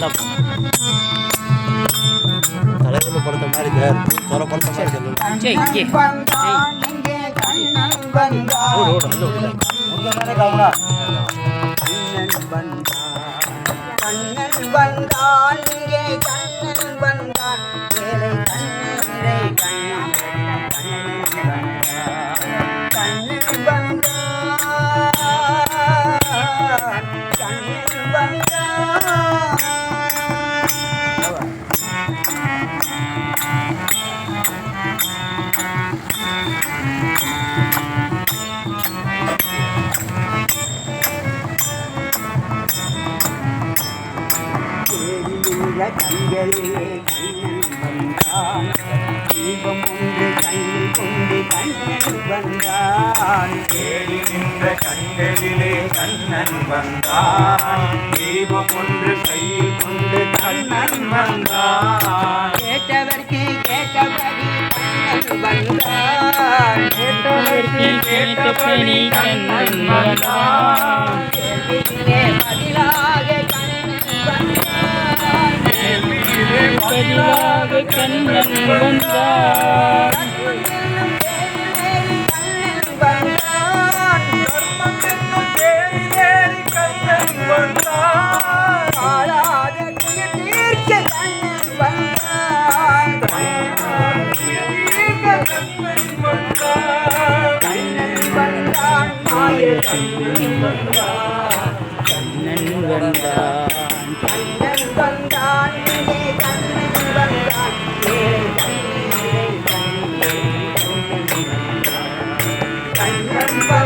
எல்லாம் தலைவர் படுத்த மாதிரி தொலை படுத்த மாதிரி வந்தான் கண்ணன் வந்தான் தேடியுள்ள கண்களிலே கண்ணன் வந்தான். தீபம் ஒன்று கண்ணில் கொண்டு கண்ணன் வந்தான் தேடி நின்ற கண்களிலே கண்ணன் வந்தான் தீபம் ஒன்று கையில் கொண்டு கண்ணன் வந்தான் கேட்டவர்க்கு கேட்டபடி கண்ணன் வந்தான். கேட்டவர்க்கு கேட்டபடி கண்ணன் வந்தான். கேள்வியிலே கண்ணன் வந்தார். கண்ணன் வந்தான் உழவர்களை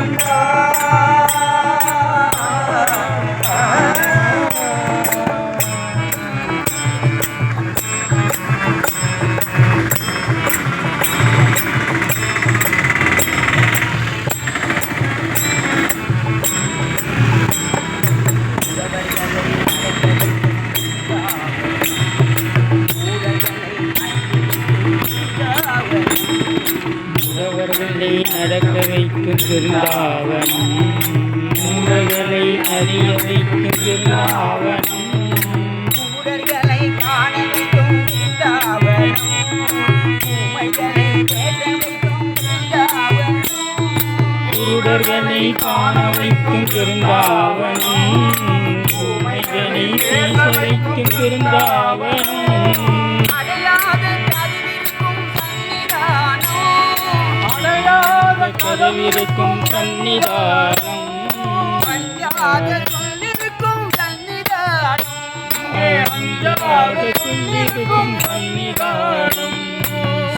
நடக்க வைக்கும் திருந்தாவன் மூடர்களை அறிய வைக்கும் பிருந்தாவனம் ஊடர்களை காண வைக்கும் பிருந்தாவனம். ஊமைகளை பேச வைக்கும் குருடர்களை காண வைக்கும் பிருந்தாவனம் பேச வைக்கும் பிருந்தாவனம் சொல்லிருக்கும் சன்னிதானம். அஞ்சாத சொல்லிருக்கும் சந்நிதானம்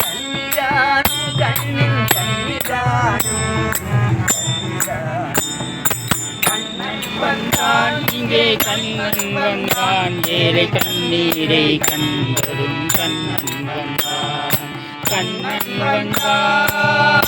சன்னிதானம், கண்ணின் சன்னிதானம். சன்னிதானம். கண்ணன் வந்தான் இங்கே கண்ணன் வந்தான் ஏழை கண்ணீரை கண்டதும் கண்ணன் வந்தான் கண்ணன் வந்தான்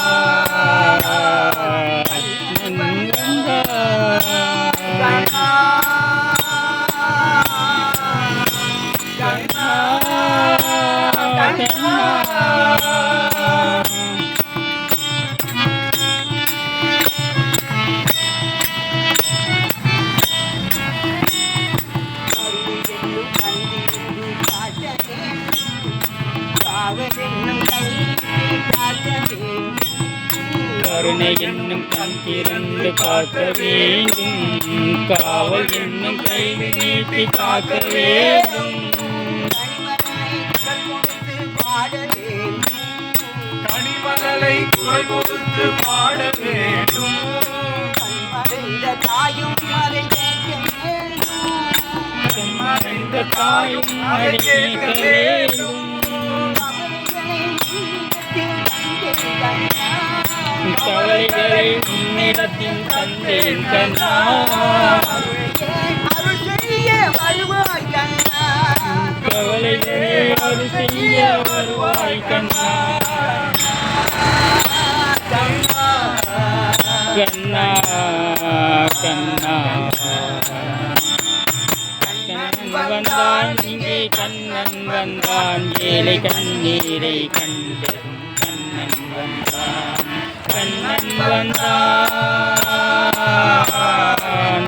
கருணை என்னும் கண் திறந்து காக்க வேண்டும் காவல் என்னும் கை நீட்டி காக்க வேண்டும் கனிமலரை குரல் கொடுத்து பாட வேண்டும். தாயும் அதை கேட்க வேண்டும். மறைந்த தாயும் அதை கேட்க வேண்டும் தந்தேன் தந்தேன் கண்ணா அருள் செய்ய வருவாய் கண்ணா கவலைகளை அருள் செய்ய வருவாய் கண்ணா கண்ணா கண்ணா வந்தான் இங்கே கண்ணன் வந்தான் ஏழை கண்ணீரை கண்டதும் கண்ணன் வந்தான். கண்ணன் வந்தான்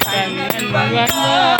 கண்ணன் வந்தான்